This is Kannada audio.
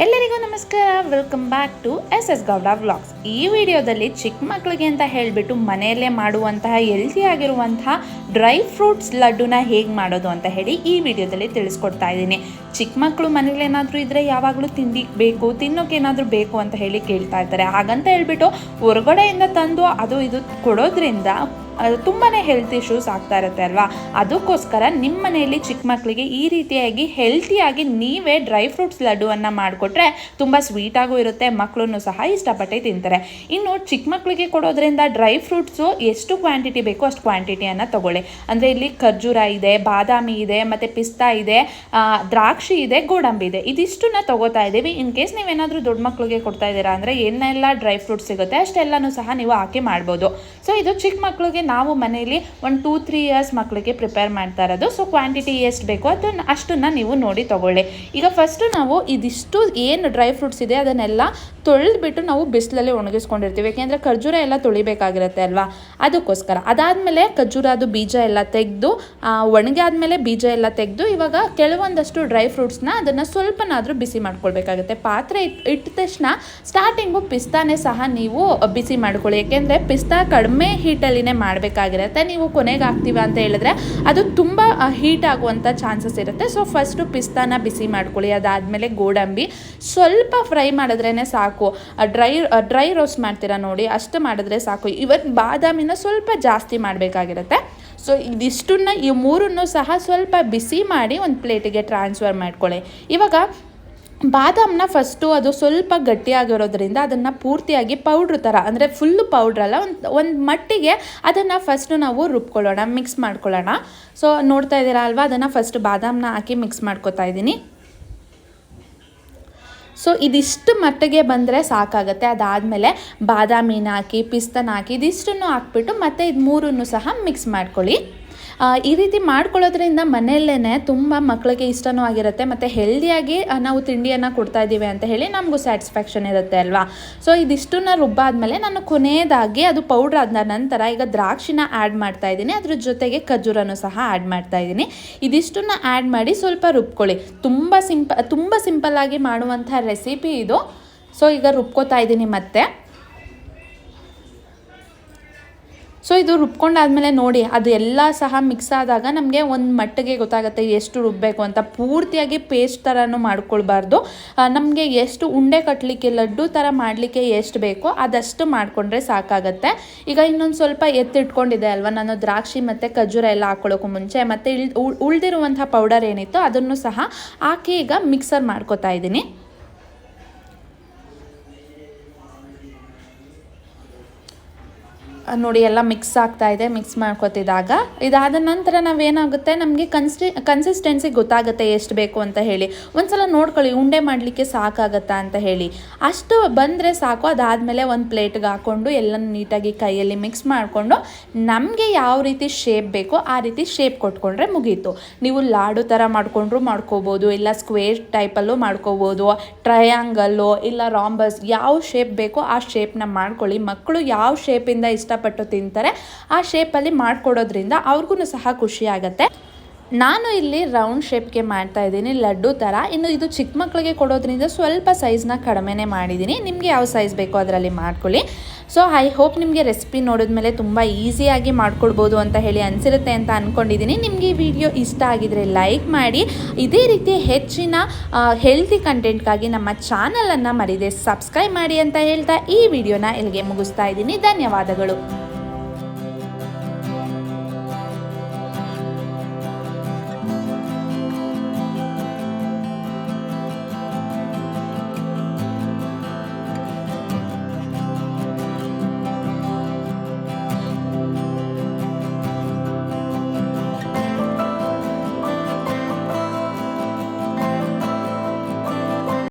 ಎಲ್ಲರಿಗೂ ನಮಸ್ಕಾರ. Welcome back to S S Gowda vlogs ಈ ವಿಡಿಯೋದಲ್ಲಿ ಚಿಕ್ಕ ಮಕ್ಕಳಿಗೆ ಅಂತ ಹೇಳಿಬಿಟ್ಟು ಮನೆಯಲ್ಲೇ ಮಾಡುವಂತಹ ಹೆಲ್ತಿ ಆಗಿರುವಂತಹ ಡ್ರೈ ಫ್ರೂಟ್ಸ್ ಲಡ್ಡುನ ಹೇಗೆ ಮಾಡೋದು ಅಂತ ಹೇಳಿ ಈ ವಿಡಿಯೋದಲ್ಲಿ ತಿಳಿಸ್ಕೊಡ್ತಾ ಇದ್ದೀನಿ. ಚಿಕ್ಕ ಮಕ್ಕಳು ಮನೇಲಿ ಏನಾದರೂ ಇದ್ದರೆ ಯಾವಾಗಲೂ ತಿಂಡಿ ಬೇಕು ತಿನ್ನೋಕೆ ಏನಾದರೂ ಬೇಕು ಅಂತ ಹೇಳಿ ಕೇಳ್ತಾ ಇರ್ತಾರೆ. ಹಾಗಂತ ಹೇಳ್ಬಿಟ್ಟು ಹೊರಗಡೆಯಿಂದ ತಂದು ಅದು ಇದು ಕೊಡೋದ್ರಿಂದ ತುಂಬಾ ಹೆಲ್ತ್ ಇಶ್ಯೂಸ್ ಆಗ್ತಾ ಇರುತ್ತೆ ಅಲ್ವಾ? ಅದಕ್ಕೋಸ್ಕರ ನಿಮ್ಮ ಮನೆಯಲ್ಲಿ ಚಿಕ್ಕ ಮಕ್ಕಳಿಗೆ ಈ ರೀತಿಯಾಗಿ ಹೆಲ್ತಿಯಾಗಿ ನೀವೇ ಡ್ರೈ ಫ್ರೂಟ್ಸ್ ಲಡ್ಡುವನ್ನು ಮಾಡಿಕೊಟ್ರೆ ತುಂಬ ಸ್ವೀಟಾಗೂ ಇರುತ್ತೆ ಮಕ್ಕಳನ್ನು ಸಹ ಇಷ್ಟಪಟ್ಟೆ ತಿಂತಾರೆ. ಇನ್ನು ಚಿಕ್ಕ ಮಕ್ಕಳಿಗೆ ಕೊಡೋದ್ರಿಂದ ಡ್ರೈ ಫ್ರೂಟ್ಸು ಎಷ್ಟು ಕ್ವಾಂಟಿಟಿ ಬೇಕೋ ಅಷ್ಟು ಕ್ವಾಂಟಿಟಿಯನ್ನು ತಗೊಳ್ಳಿ. ಅಂದರೆ ಇಲ್ಲಿ ಖರ್ಜೂರ ಇದೆ, ಬಾದಾಮಿ ಇದೆ, ಮತ್ತು ಪಿಸ್ತಾ ಇದೆ ದ್ರಾಕ್ಷಿ ಇದೆ, ಗೋಡಂಬಿ ಇದೆ. ಇದಿಷ್ಟನ್ನ ತಗೋತಾ ಇದ್ದೀವಿ. ಇನ್ ಕೇಸ್ ನೀವೇನಾದರೂ ದೊಡ್ಡ ಮಕ್ಕಳಿಗೆ ಕೊಡ್ತಾ ಇದ್ದೀರಾ ಅಂದರೆ ಏನೆಲ್ಲ ಡ್ರೈ ಫ್ರೂಟ್ಸ್ ಸಿಗುತ್ತೆ, ಅಷ್ಟೆಲ್ಲನೂ ಸಹ ನೀವು ಹಾಕಿ ಮಾಡ್ಬೋದು. ಸೊ ಇದು ಚಿಕ್ಕ ಮಕ್ಕಳಿಗೆ ನಾವು ಮನೆಯಲ್ಲಿ ಒಂದು ಟೂ ತ್ರೀ ಇಯರ್ಸ್ ಮಕ್ಕಳಿಗೆ ಪ್ರಿಪೇರ್ ಮಾಡ್ತಾ ಇರೋದು. ಸೊ ಕ್ವಾಂಟಿಟಿ ಎಷ್ಟು ಬೇಕೋ ಅದನ್ನು, ಅಷ್ಟನ್ನು ನೀವು ನೋಡಿ ತೊಗೊಳ್ಳಿ. ಈಗ ಫಸ್ಟು ನಾವು ಇದಿಷ್ಟು ಏನು ಡ್ರೈ ಫ್ರೂಟ್ಸ್ ಇದೆ, ಅದನ್ನೆಲ್ಲ ತೊಳೆದ್ಬಿಟ್ಟು ನಾವು ಬಿಸಿಲಲ್ಲಿ ಒಣಗಿಸ್ಕೊಂಡಿರ್ತೀವಿ. ಯಾಕೆಂದರೆ ಖರ್ಜೂರ ಎಲ್ಲ ತೊಳಿಬೇಕಾಗಿರುತ್ತೆ ಅಲ್ವಾ? ಅದಕ್ಕೋಸ್ಕರ. ಅದಾದಮೇಲೆ ಖರ್ಜೂರ ಅದು ಬೀಜ ಎಲ್ಲ ತೆಗೆದು ಒಣಗಾದ್ಮೇಲೆ ಬೀಜ ಎಲ್ಲ ತೆಗೆದು, ಇವಾಗ ಕೆಲವೊಂದಷ್ಟು ಡ್ರೈ ಫ್ರೂಟ್ಸ್ನ ಅದನ್ನು ಸ್ವಲ್ಪನಾದರೂ ಬಿಸಿ ಮಾಡ್ಕೊಳ್ಬೇಕಾಗುತ್ತೆ. ಪಾತ್ರೆ ಇಟ್, ಇಟ್ಟ ತಕ್ಷಣ ಸ್ಟಾರ್ಟಿಂಗು ಪಿಸ್ತಾನೇ ಸಹ ನೀವು ಬಿಸಿ ಮಾಡ್ಕೊಳ್ಳಿ. ಯಾಕೆಂದರೆ ಪಿಸ್ತಾ ಕಡಿಮೆ ಹೀಟಲ್ಲಿನೇ ಮಾಡಬೇಕಾಗಿರುತ್ತೆ. ನೀವು ಕೊನೆಗೆ ಹಾಕ್ತೀವ ಅಂತ ಹೇಳಿದ್ರೆ ಅದು ತುಂಬ ಹೀಟ್ ಆಗುವಂಥ ಚಾನ್ಸಸ್ ಇರುತ್ತೆ. ಸೊ ಫಸ್ಟು ಪಿಸ್ತಾನ ಬಿಸಿ ಮಾಡ್ಕೊಳ್ಳಿ. ಅದಾದಮೇಲೆ ಗೋಡಂಬಿ. ಸ್ವಲ್ಪ ಫ್ರೈ ಮಾಡಿದ್ರೇ ಸಾಕು. ಡ್ರೈ ಡ್ರೈ ರೋಸ್ಟ್ ಮಾಡ್ತೀರಾ ನೋಡಿ, ಅಷ್ಟು ಮಾಡಿದ್ರೆ ಸಾಕು. ಇವತ್ತು ಬಾದಾಮಿನ ಸ್ವಲ್ಪ ಜಾಸ್ತಿ ಮಾಡಬೇಕಾಗಿರುತ್ತೆ. ಸೊ ಇದಿಷ್ಟನ್ನ ಈ ಮೂರನ್ನು ಸಹ ಸ್ವಲ್ಪ ಬಿಸಿ ಮಾಡಿ ಒಂದು ಪ್ಲೇಟಿಗೆ ಟ್ರಾನ್ಸ್ಫರ್ ಮಾಡ್ಕೊಳ್ಳಿ. ಇವಾಗ ಬಾದಾಮನ್ನ ಫಸ್ಟು ಅದು ಸ್ವಲ್ಪ ಗಟ್ಟಿಯಾಗಿರೋದ್ರಿಂದ ಅದನ್ನು ಪೂರ್ತಿಯಾಗಿ ಪೌಡ್ರ್ ಥರ ಅಂದರೆ ಫುಲ್ಲು ಪೌಡ್ರಲ್ಲ ಒಂದು ಒಂದು ಮಟ್ಟಿಗೆ ಅದನ್ನು ಫಸ್ಟು ನಾವು ರುಬ್ಕೊಳ್ಳೋಣ ಮಿಕ್ಸ್ ಮಾಡ್ಕೊಳ್ಳೋಣ. ಸೊ ನೋಡ್ತಾ ಇದ್ದೀರಾ ಅಲ್ವಾ? ಅದನ್ನು ಫಸ್ಟ್ ಬಾದಾಮನ್ನ ಹಾಕಿ ಮಿಕ್ಸ್ ಮಾಡ್ಕೊತಾ ಇದ್ದೀನಿ. ಸೊ ಇದಿಷ್ಟು ಮಟ್ಟಿಗೆ ಬಂದರೆ ಸಾಕಾಗುತ್ತೆ. ಅದಾದಮೇಲೆ ಬಾದಾಮಿನ ಹಾಕಿ, ಪಿಸ್ತನ ಹಾಕಿ, ಇದಿಷ್ಟನ್ನು ಹಾಕ್ಬಿಟ್ಟು ಮತ್ತೆ ಇದು ಮೂರನ್ನು ಸಹ ಮಿಕ್ಸ್ ಮಾಡ್ಕೊಳ್ಳಿ. ಈ ರೀತಿ ಮಾಡ್ಕೊಳ್ಳೋದ್ರಿಂದ ಮನೆಯಲ್ಲೇ ತುಂಬ ಮಕ್ಕಳಿಗೆ ಇಷ್ಟನೂ ಆಗಿರುತ್ತೆ ಮತ್ತು ಹೆಲ್ದಿಯಾಗಿ ನಾವು ತಿಂಡಿಯನ್ನು ಕೊಡ್ತಾ ಇದ್ದೀವಿ ಅಂತ ಹೇಳಿ ನಮಗೂ ಸ್ಯಾಟಿಸ್ಫ್ಯಾಕ್ಷನ್ ಇರುತ್ತೆ ಅಲ್ವಾ? ಸೊ ಇದಿಷ್ಟನ್ನ ರುಬ್ಬಾದ್ಮೇಲೆ ನಾನು ಕೊನೆಯದಾಗಿ ಅದು ಪೌಡ್ರ್ ಆದ ನಂತರ ಈಗ ದ್ರಾಕ್ಷಿನ ಆ್ಯಡ್ ಮಾಡ್ತಾ ಇದ್ದೀನಿ. ಅದ್ರ ಜೊತೆಗೆ ಖಜೂರನ್ನು ಸಹ ಆ್ಯಡ್ ಮಾಡ್ತಾ ಇದ್ದೀನಿ. ಇದಿಷ್ಟನ್ನ ಆ್ಯಡ್ ಮಾಡಿ ಸ್ವಲ್ಪ ರುಬ್ಕೊಳ್ಳಿ. ತುಂಬ ಸಿಂಪ ತುಂಬ ಸಿಂಪಲ್ಲಾಗಿ ಮಾಡುವಂಥ ರೆಸಿಪಿ ಇದು. ಸೊ ಈಗ ರುಬ್ಕೋತಾ ಇದ್ದೀನಿ ಮತ್ತೆ. ಸೊ ಇದು ರುಬ್ಕೊಂಡಾದ್ಮೇಲೆ ನೋಡಿ, ಅದು ಎಲ್ಲ ಸಹ ಮಿಕ್ಸ್ ಆದಾಗ ನಮಗೆ ಒಂದು ಮಟ್ಟಿಗೆ ಗೊತ್ತಾಗುತ್ತೆ ಎಷ್ಟು ರುಬ್ಬಬೇಕು ಅಂತ. ಪೂರ್ತಿಯಾಗಿ ಪೇಸ್ಟ್ ಥರನೂ ಮಾಡ್ಕೊಳ್ಬಾರ್ದು. ನಮಗೆ ಎಷ್ಟು ಉಂಡೆ ಕಟ್ಟಲಿಕ್ಕೆ ಲಡ್ಡು ಥರ ಮಾಡಲಿಕ್ಕೆ ಎಷ್ಟು ಬೇಕೋ ಅದಷ್ಟು ಮಾಡಿಕೊಂಡ್ರೆ ಸಾಕಾಗತ್ತೆ. ಈಗ ಇನ್ನೊಂದು ಸ್ವಲ್ಪ ಎತ್ತಿಟ್ಕೊಂಡಿದೆ ಅಲ್ವಾ, ನಾನು ದ್ರಾಕ್ಷಿ ಮತ್ತು ಖಜೂರ ಎಲ್ಲ ಹಾಕ್ಕೊಳ್ಳೋಕ್ಕೂ ಮುಂಚೆ. ಮತ್ತು ಇಳ್ ಉಳಿದಿರುವಂಥ ಪೌಡರ್ ಏನಿತ್ತು ಅದನ್ನು ಸಹ ಹಾಕಿ ಈಗ ಮಿಕ್ಸರ್ ಮಾಡ್ಕೊತಾ ಇದ್ದೀನಿ. ನೋಡಿ, ಎಲ್ಲ ಮಿಕ್ಸ್ ಆಗ್ತಾ ಇದೆ ಮಿಕ್ಸ್ ಮಾಡ್ಕೊತಿದ್ದಾಗ. ಇದಾದ ನಂತರ ನಾವೇನಾಗುತ್ತೆ? ನಮಗೆ ಕನ್ಸ್ಟಿ ಕನ್ಸಿಸ್ಟೆನ್ಸಿ ಗೊತ್ತಾಗುತ್ತೆ ಎಷ್ಟು ಬೇಕು ಅಂತ ಹೇಳಿ. ಒಂದ್ಸಲ ನೋಡ್ಕೊಳ್ಳಿ, ಉಂಡೆ ಮಾಡಲಿಕ್ಕೆ ಸಾಕಾಗತ್ತಾ ಅಂತ ಹೇಳಿ. ಅಷ್ಟು ಬಂದರೆ ಸಾಕು, ಅದಾದಮೇಲೆ ಒಂದು ಪ್ಲೇಟ್ಗೆ ಹಾಕ್ಕೊಂಡು ಎಲ್ಲ ನೀಟಾಗಿ ಕೈಯಲ್ಲಿ ಮಿಕ್ಸ್ ಮಾಡಿಕೊಂಡು ನಮಗೆ ಯಾವ ರೀತಿ ಶೇಪ್ ಬೇಕೋ ಆ ರೀತಿ ಶೇಪ್ ಕೊಟ್ಕೊಂಡ್ರೆ ಮುಗೀತು. ನೀವು ಲಾಡು ಥರ ಮಾಡ್ಕೊಂಡ್ರು ಮಾಡ್ಕೋಬೋದು, ಇಲ್ಲ ಸ್ಕ್ವೇರ್ ಟೈಪಲ್ಲೂ ಮಾಡ್ಕೋಬೋದು ಟ್ರಯಾಂಗಲ್ಲು ಇಲ್ಲ ರಾಂಬಸ್ ಯಾವ ಶೇಪ್ ಬೇಕೋ ಆ ಶೇಪ್ನ ಮಾಡ್ಕೊಳ್ಳಿ. ಮಕ್ಕಳು ಯಾವ ಶೇಪಿಂದ ಇಷ್ಟಪಟ್ಟು ತಿಂತಾರೆ. ಆ ಶೇಪಲ್ಲಿ ಮಾಡಿಕೊಡೋದ್ರಿಂದ ಅವ್ರಿಗೂ ಸಹ ಖುಷಿ ಆಗುತ್ತೆ. ನಾನು ಇಲ್ಲಿ ರೌಂಡ್ ಶೇಪ್ಗೆ ಮಾಡ್ತಾ ಇದ್ದೀನಿ, ಲಡ್ಡು ಥರ ಇನ್ನು ಇದು ಚಿಕ್ಕ ಮಕ್ಕಳಿಗೆ ಕೊಡೋದ್ರಿಂದ ಸ್ವಲ್ಪ ಸೈಜ್ನ ಕಡಿಮೆನೇ ಮಾಡಿದ್ದೀನಿ. ನಿಮಗೆ ಯಾವ ಸೈಜ್ ಬೇಕೋ ಅದರಲ್ಲಿ ಮಾಡ್ಕೊಳ್ಳಿ. ಸೊ ಐ ಹೋಪ್ ನಿಮಗೆ ರೆಸಿಪಿ ನೋಡಿದ್ಮೇಲೆ ತುಂಬ ಈಸಿಯಾಗಿ ಮಾಡ್ಕೊಡ್ಬೋದು ಅಂತ ಹೇಳಿ ಅನಿಸಿರುತ್ತೆ ಅಂತ ಅಂದ್ಕೊಂಡಿದ್ದೀನಿ ನಿಮಗೆ ಈ ವಿಡಿಯೋ ಇಷ್ಟ ಆಗಿದರೆ ಲೈಕ್ ಮಾಡಿ. ಇದೇ ರೀತಿ ಹೆಚ್ಚಿನ ಹೆಲ್ತಿ ಕಂಟೆಂಟ್ಗಾಗಿ ನಮ್ಮ ಚಾನಲನ್ನು ಮರಿದೆ ಸಬ್ಸ್ಕ್ರೈಬ್ ಮಾಡಿ ಅಂತ ಹೇಳ್ತಾ ಈ ವಿಡಿಯೋನ ಇಲ್ಲಿಗೆ ಮುಗಿಸ್ತಾ ಇದ್ದೀನಿ. ಧನ್ಯವಾದಗಳು.